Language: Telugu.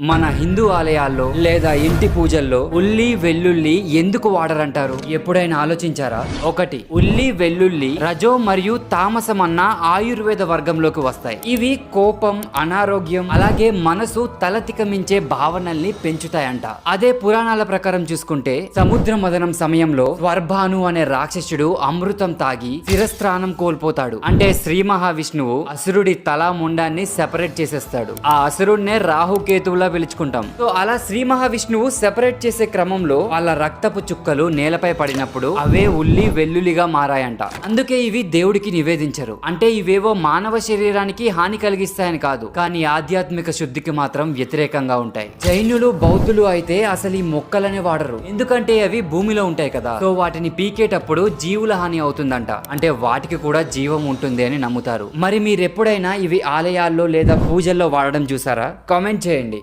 మన హిందూ ఆలయాల్లో లేదా ఇంటి పూజల్లో ఉల్లి వెల్లుల్లి ఎందుకు వాడరంటారు? ఎప్పుడైనా ఆలోచించారా? ఒకటి ఉల్లి వెల్లుల్లి రజో మరియు తామసం అన్న ఆయుర్వేద వర్గంలోకి వస్తాయి. ఇవి కోపం అనారోగ్యం అలాగే మనసు తలతికమించే భావనల్ని పెంచుతాయంట. అదే పురాణాల ప్రకారం చూసుకుంటే సముద్ర మదనం సమయంలో స్వర్భాను అనే రాక్షసుడు అమృతం తాగి శిరస్త్రానం కోల్పోతాడు. అంటే శ్రీ మహావిష్ణువు అసురుడి తలా ముండాన్ని సెపరేట్ చేసేస్తాడు. ఆ అసురుడినే రాహుకేతువుల పిలుచుకుంటాం. సో అలా శ్రీ మహావిష్ణువు సెపరేట్ చేసే క్రమంలో వాళ్ళ రక్తపు చుక్కలు నేలపై పడినప్పుడు అవే ఉల్లి వెల్లుల్లిగా మారాయంట. అందుకే ఇవి దేవుడికి నివేదించరు. అంటే ఇవేవో మానవ శరీరానికి హాని కలిగిస్తాయని కాదు. కానీ ఆధ్యాత్మిక శుద్ధికి మాత్రం వ్యతిరేకంగా ఉంటాయి. జైనులు బౌద్ధులు అయితే అసలు ఈ మొక్కలనే వాడరు. ఎందుకంటే అవి భూమిలో ఉంటాయి కదా. సో వాటిని పీకేటప్పుడు జీవుల హాని అవుతుందంట. అంటే వాటికి కూడా జీవం ఉంటుంది అని నమ్ముతారు. మరి మీరు ఎప్పుడైనా ఇవి ఆలయాల్లో లేదా పూజల్లో వాడడం చూసారా? కామెంట్ చేయండి.